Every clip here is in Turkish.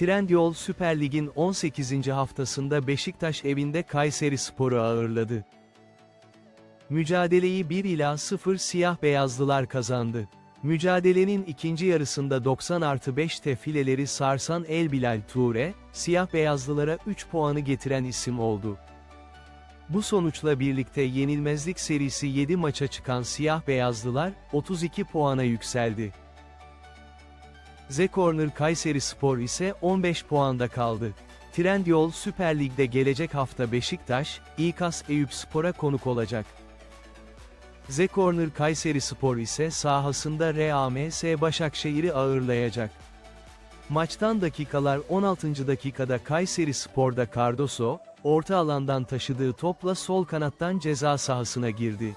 Trendyol Süper Lig'in 18. haftasında Beşiktaş evinde Kayseri Spor'u ağırladı. Mücadeleyi 1 ila 0 siyah beyazlılar kazandı. Mücadelenin ikinci yarısında 90 artı 5 fileleri sarsan El Bilal Ture, siyah beyazlılara 3 puanı getiren isim oldu. Bu sonuçla birlikte yenilmezlik serisi 7 maça çıkan siyah beyazlılar, 32 puana yükseldi. Z Corner Kayseri Spor ise 15 puanda kaldı. Trendyol Süper Lig'de gelecek hafta Beşiktaş, İKAS Eyüp Spor'a konuk olacak. Z Corner Kayseri Spor ise sahasında RAMS Başakşehir'i ağırlayacak. Maçtan dakikalar 16. dakikada Kayseri Spor'da Cardoso, orta alandan taşıdığı topla sol kanattan ceza sahasına girdi.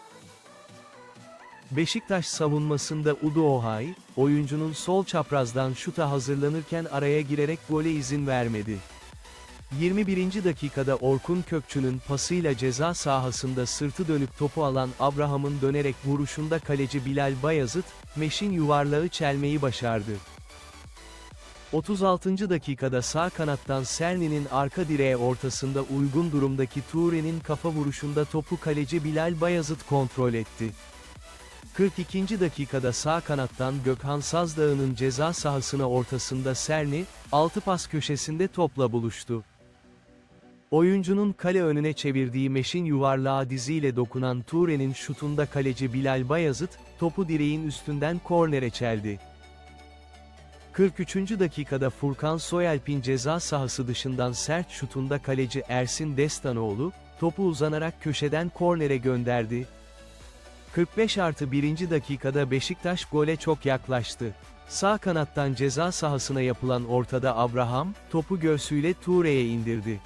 Beşiktaş savunmasında Udu Ohay, oyuncunun sol çaprazdan şuta hazırlanırken araya girerek gole izin vermedi. 21. dakikada Orkun Kökçü'nün pasıyla ceza sahasında sırtı dönük topu alan Abraham'ın dönerek vuruşunda kaleci Bilal Bayazıt, Meş'in yuvarlağı çelmeyi başardı. 36. dakikada sağ kanattan Serni'nin arka direğe ortasında uygun durumdaki Ture'nin kafa vuruşunda topu kaleci Bilal Bayazıt kontrol etti. 42. dakikada sağ kanattan Gökhan Sazdağ'ın ceza sahasına ortasında Serni, altı pas köşesinde topla buluştu. Oyuncunun kale önüne çevirdiği meşin yuvarlağı diziyle dokunan Ture'nin şutunda kaleci Bilal Bayazıt, topu direğin üstünden kornere çeldi. 43. dakikada Furkan Soyalp'in ceza sahası dışından sert şutunda kaleci Ersin Destanoğlu, topu uzanarak köşeden kornere gönderdi. 45 artı 1. dakikada Beşiktaş gole çok yaklaştı. Sağ kanattan ceza sahasına yapılan ortada Abraham, topu göğsüyle Ture'ye indirdi.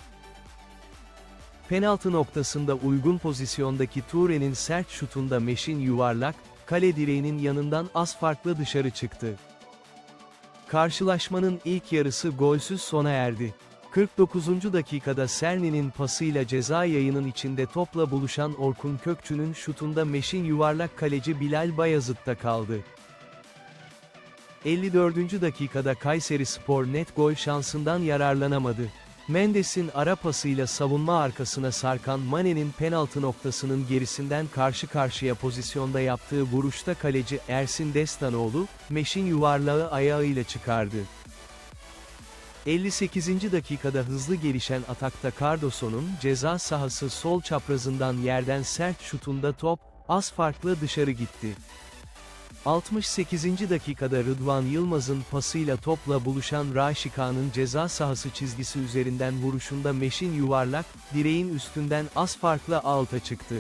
Penaltı noktasında uygun pozisyondaki Ture'nin sert şutunda Meşin yuvarlak, kale direğinin yanından az farklı dışarı çıktı. Karşılaşmanın ilk yarısı golsüz sona erdi. 49. dakikada Serni'nin pasıyla ceza yayının içinde topla buluşan Orkun Kökçü'nün şutunda Meşin yuvarlak kaleci Bilal Bayazıt'ta kaldı. 54. dakikada Kayseri Spor net gol şansından yararlanamadı. Mendes'in ara pasıyla savunma arkasına sarkan Mane'nin penaltı noktasının gerisinden karşı karşıya pozisyonda yaptığı vuruşta kaleci Ersin Destanoğlu, Meş'in yuvarlağı ayağıyla çıkardı. 58. dakikada hızlı gelişen atakta Cardoso'nun ceza sahası sol çaprazından yerden sert şutunda top, az farklı dışarı gitti. 68. dakikada Rıdvan Yılmaz'ın pasıyla topla buluşan Raşika'nın ceza sahası çizgisi üzerinden vuruşunda Meşin yuvarlak, direğin üstünden az farklı alta çıktı.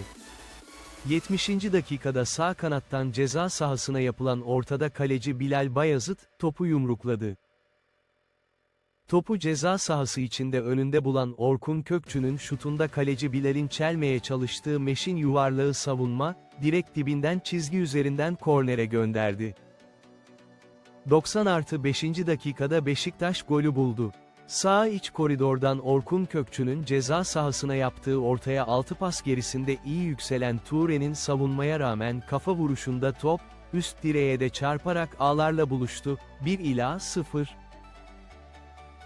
70. dakikada sağ kanattan ceza sahasına yapılan ortada kaleci Bilal Bayazıt, topu yumrukladı. Topu ceza sahası içinde önünde bulan Orkun Kökçü'nün şutunda kaleci Bilal'in çelmeye çalıştığı meşin yuvarlağı savunma, direkt dibinden çizgi üzerinden kornere gönderdi. 90 artı 5. dakikada Beşiktaş golü buldu. Sağ iç koridordan Orkun Kökçü'nün ceza sahasına yaptığı ortaya 6 pas gerisinde iyi yükselen Ture'nin savunmaya rağmen kafa vuruşunda top, üst direğe de çarparak ağlarla buluştu, 1 ila 0.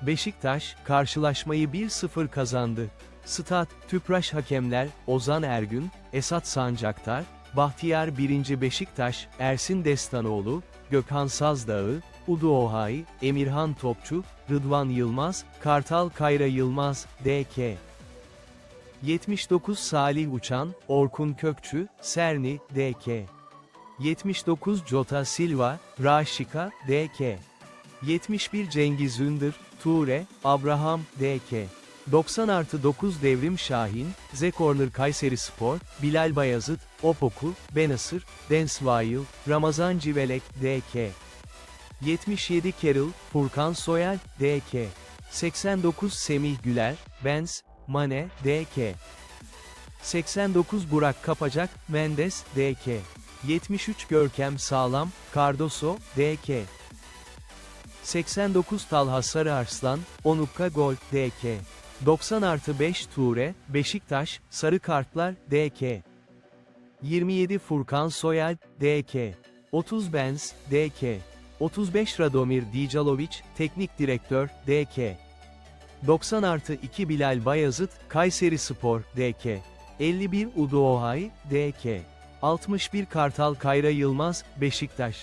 Beşiktaş, karşılaşmayı 1-0 kazandı. Stat, Tüpraş hakemler, Ozan Ergün, Esat Sancaktar, Bahtiyar 1. Beşiktaş, Ersin Destanoğlu, Gökhan Sazdağ, Udu Ohay, Emirhan Topçu, Rıdvan Yılmaz, Kartal Kayra Yılmaz, D.K. 79 Salih Uçan, Orkun Kökçü, Serni, D.K. 79 Jota Silva, Raşika, D.K. 71 Cengiz Ündür, Ture, Abraham, D.K. 90 artı 9 Devrim Şahin, Z Corner Kayseri Spor, Bilal Bayazıt, Opoku, Benasır, Densvail, Ramazan Civelek, D.K. 77 Keril, Furkan Soyal, D.K. 89 Semih Güler, Benz, Mane, D.K. 89 Burak Kapacak, Mendes, D.K. 73 Görkem Sağlam, Cardoso, D.K. 89 Talha Sarıarslan, Onukka Gol, DK. 90 artı 5 Ture, Beşiktaş, Sarı Kartlar, DK. 27 Furkan Soyal, DK. 30 Benz, DK. 35 Radomir Dijalovic, Teknik Direktör, DK. 90 artı 2 Bilal Bayazıt, Kayseri Spor, DK. 51 Udo Ohay, DK. 61 Kartal Kayra Yılmaz, Beşiktaş.